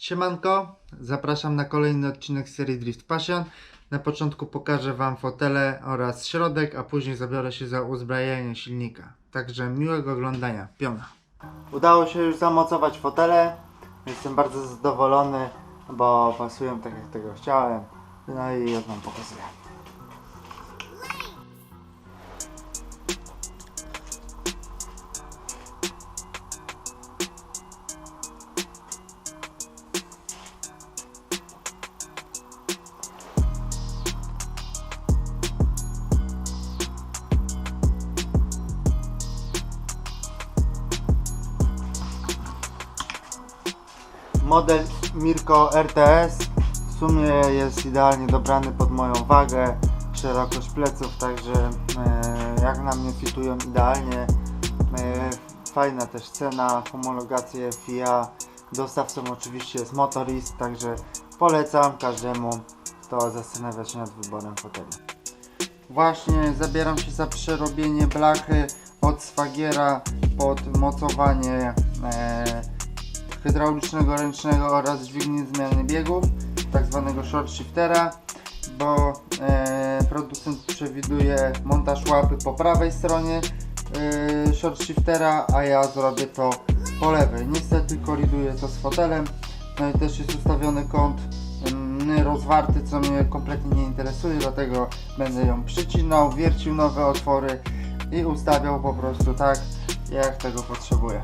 Siemanko, zapraszam na kolejny odcinek serii Drift Passion. Na początku pokażę Wam fotele oraz środek, a później zabiorę się za uzbrajanie silnika. Także miłego oglądania. Piona. Udało się już zamocować fotele. Jestem bardzo zadowolony, bo pasują tak jak tego chciałem. No i już Wam pokazuję. Model Mirko RTS w sumie jest idealnie dobrany pod moją wagę, szerokość pleców, także e, jak na mnie fitują idealnie. E, fajna też cena, homologacje FIA, dostawcą oczywiście jest Motorist, także polecam każdemu, kto zastanawia się nad wyborem foteli. Właśnie zabieram się za przerobienie blachy od Swagiera pod mocowanie e, hydraulicznego ręcznego oraz dźwigni zmiany biegów, tak zwanego short shiftera, bo e, producent przewiduje montaż łapy po prawej stronie e, short shiftera, a ja zrobię to po lewej. Niestety koliduję to z fotelem, no i też jest ustawiony kąt mm, rozwarty, co mnie kompletnie nie interesuje, dlatego będę ją przycinał, wiercił nowe otwory i ustawiał po prostu tak, jak tego potrzebuję.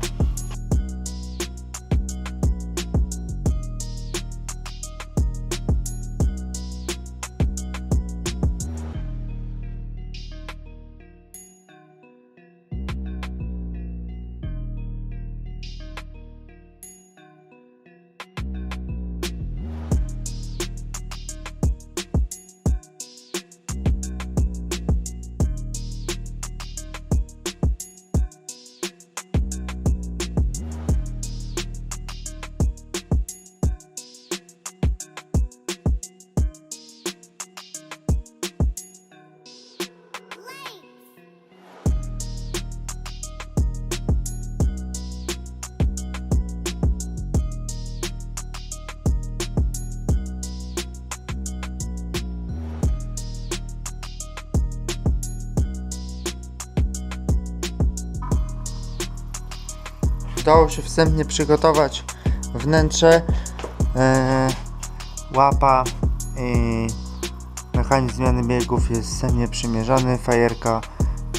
Udało się wstępnie przygotować wnętrze, e, łapa i mechanizm zmiany biegów jest wstępnie przymierzony, fajerka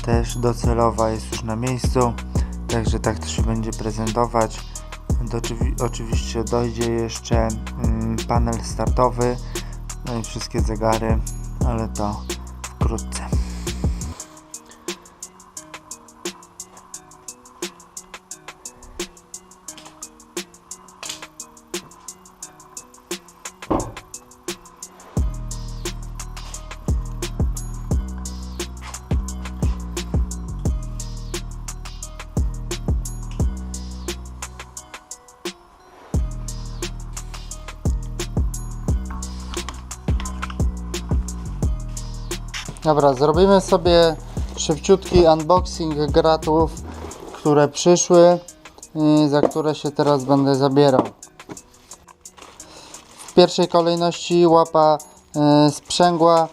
też docelowa jest już na miejscu, także tak to się będzie prezentować. Oczywiście dojdzie jeszcze mm, panel startowy, no i wszystkie zegary, ale to wkrótce. Dobra, zrobimy sobie szybciutki unboxing gratów, które przyszły i za które się teraz będę zabierał. W pierwszej kolejności łapa y, sprzęgła,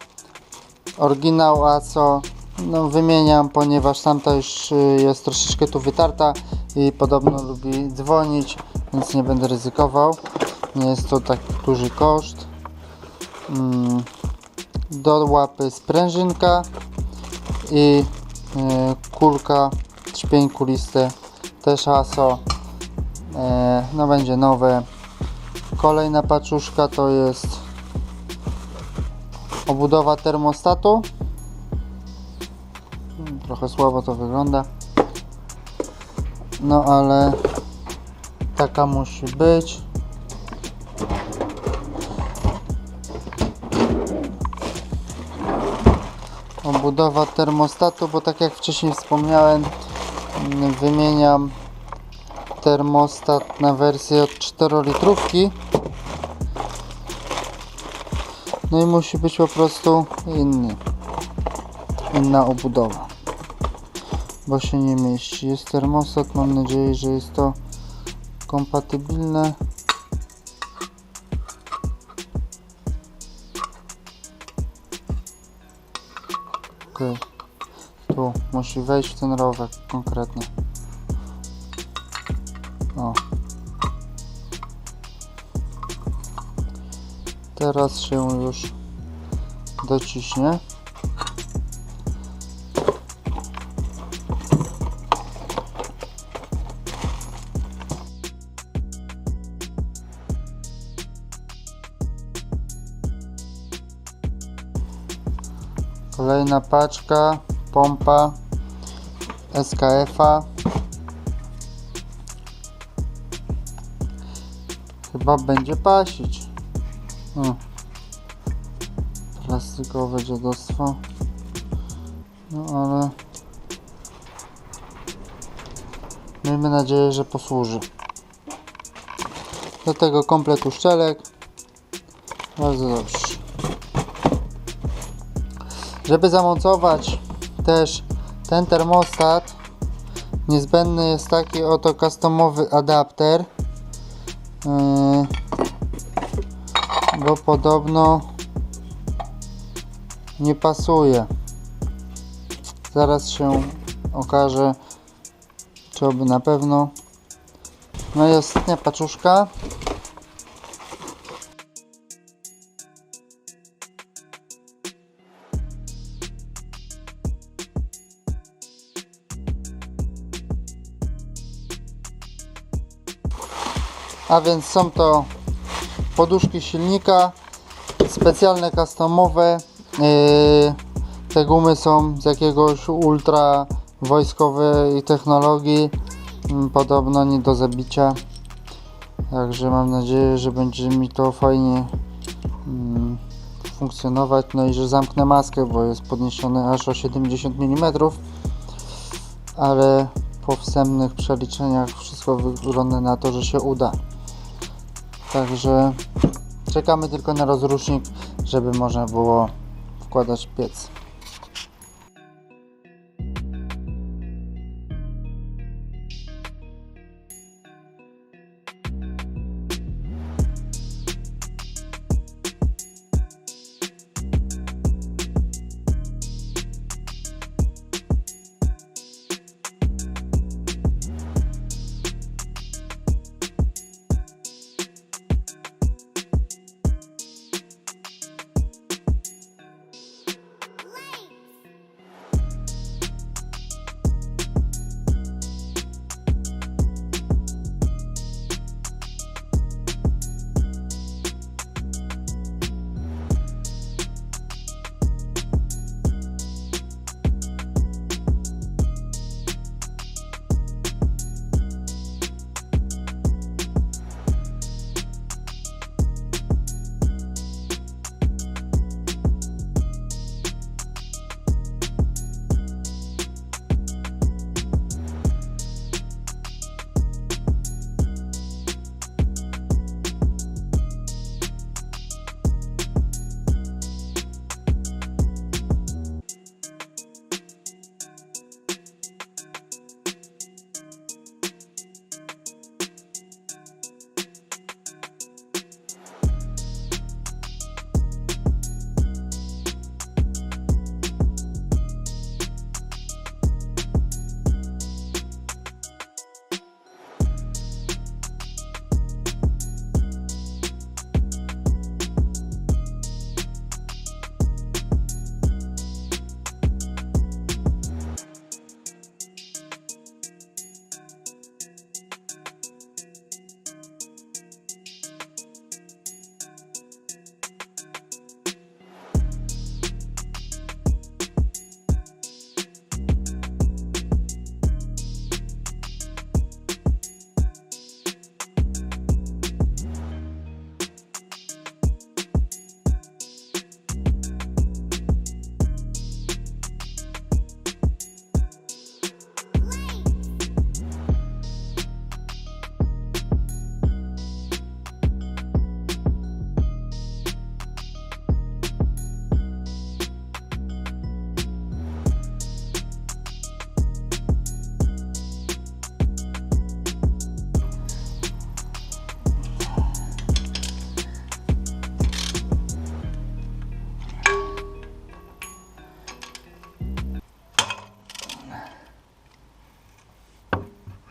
oryginał ACO. No, wymieniam, ponieważ tamta już y, jest troszeczkę tu wytarta i podobno lubi dzwonić, więc nie będę ryzykował. Nie jest to tak duży koszt. Mm do łapy sprężynka i e, kulka trzpień kuliste też ASO e, no będzie nowe. Kolejna paczuszka to jest obudowa termostatu. Hmm, trochę słabo to wygląda. No ale taka musi być obudowa termostatu, bo tak jak wcześniej wspomniałem, mm, wymieniam termostat na wersję od 4 litrówki. No i musi być po prostu inny, inna obudowa, bo się nie mieści. Jest termostat, mam nadzieję, że jest to kompatybilne. Ok. Tu musi wejść w ten rowek konkretnie. O. Teraz się już dociśnie. Kolejna paczka, pompa SKF-a. Chyba będzie pasić. O. Plastikowe dziadostwo. No ale... Miejmy nadzieję, że posłuży. Do tego komplet uszczelek. Bardzo dobrze. Żeby zamontować też ten termostat niezbędny jest taki oto customowy adapter yy, bo podobno nie pasuje. Zaraz się okaże czy oby na pewno. No i ostatnia paczuszka A więc są to poduszki silnika, specjalne customowe. Yy, te gumy są z jakiegoś ultra wojskowej technologii, mm, podobno nie do zabicia. Także mam nadzieję, że będzie mi to fajnie mm, funkcjonować. No i że zamknę maskę, bo jest podniesiony aż o 70 mm. Ale po wstępnych przeliczeniach wszystko wygląda na to, że się uda. Także czekamy tylko na rozrusznik, żeby można było wkładać piec.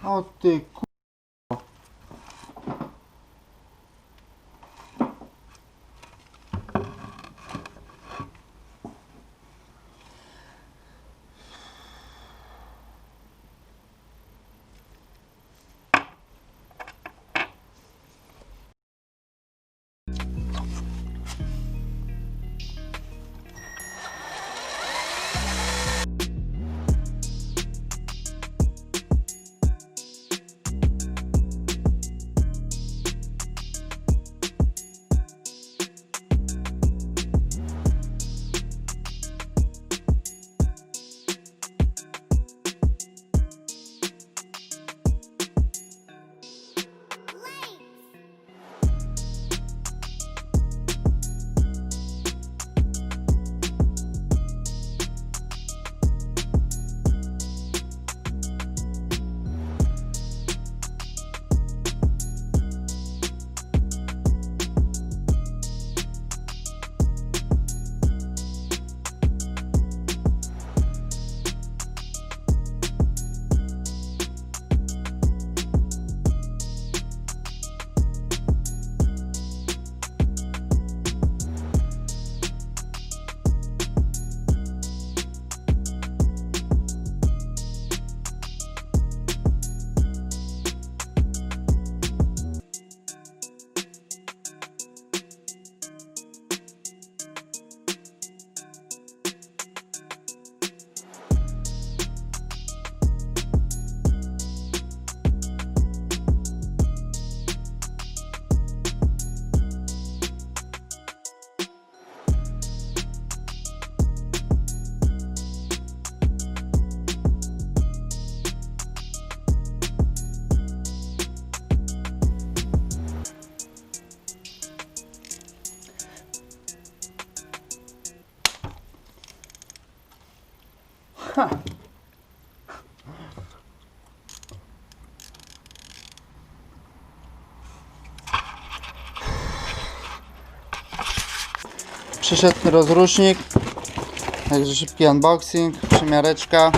あってく。Przyszedł rozrusznik. Także szybki unboxing, przymiareczka.